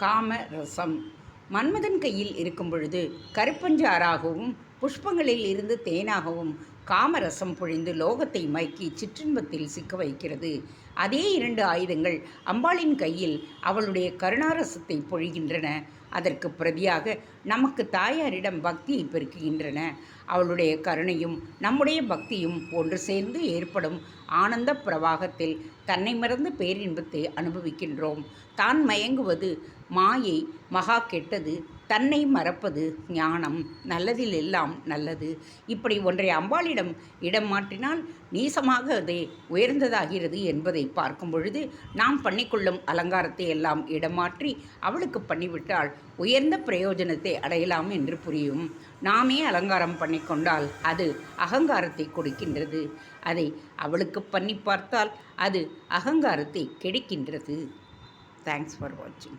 காம ரசம் மன்மதன் கையில் இருக்கும் பொழுது கருப்பஞ்சாறாகவும் புஷ்பங்களில் இருந்து தேனாகவும் காமரசம் பொழிந்து லோகத்தை மயக்கி சிற்றின்பத்தில் சிக்க வைக்கிறது. அதே இரண்டு ஆயுதங்கள் அம்பாளின் கையில் அவளுடைய கருணாரசத்தை பொழிகின்றன. அதற்கு பிரதியாக நமக்கு தாயாரிடம் பக்தியை பெருக்குகின்றன. அவளுடைய கருணையும் நம்முடைய பக்தியும் ஒன்று சேர்ந்து ஏற்படும் ஆனந்த பிரவாகத்தில் தன்னை மறந்து பேரின்பத்தை அனுபவிக்கின்றோம். தான் மயங்குவது மாயை மகா கெட்டது தன்னை மறப்பது ஞானம் நல்லதில் எல்லாம் நல்லது. இப்படி ஒன்றை அம்பாளிடம் இடம் மாற்றினால் நீசமாக அதே உயர்ந்ததாகிறது என்பதை பார்க்கும் பொழுது நாம் பண்ணிக்கொள்ளும் அலங்காரத்தை எல்லாம் இடமாற்றி அவளுக்கு பண்ணிவிட்டால் உயர்ந்த பிரயோஜனத்தை அடையலாம் என்று புரியும். நாமே அலங்காரம் பண்ணிக்கொண்டால் அது அகங்காரத்தை கொடுக்கின்றது. அதை அவளுக்கு பண்ணி பார்த்தால் அது அகங்காரத்தை கெடுக்கின்றது. தேங்க்ஸ் ஃபார் வாட்சிங்